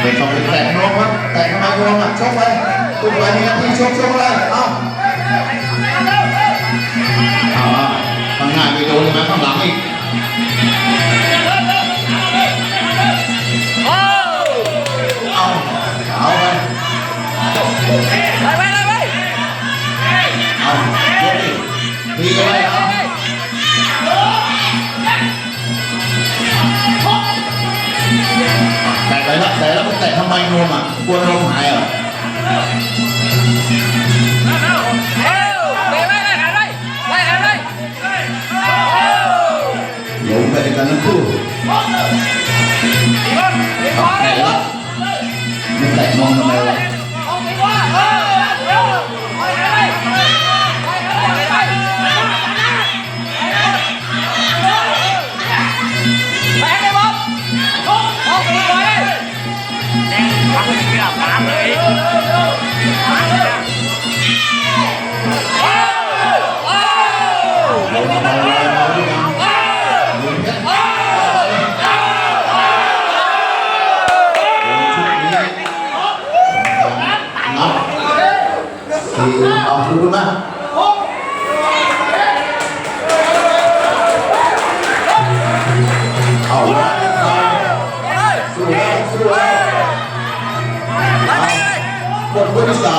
เป็นต้องเป็นแตะน้องครับแตะทำไมน้องอะชกไปตุ้มไปนี่ครับที่ชกชกอะไรเอ้าเอาอะข้างหน้าไปโดนใช่ไหมข้างหลังอีกเอาเอาไปเอา แตะไปแล้วแตะแล้วแตะทำไมนมอะกลัวนมหายเหรอหลงไปด้วยกันทั้งคู่เอาแตะแล้ว หลงทำไมเอาด้วยกันหลงแค่หลงชุดนี้นับสี่เอาดูดูมาเอา ละสู้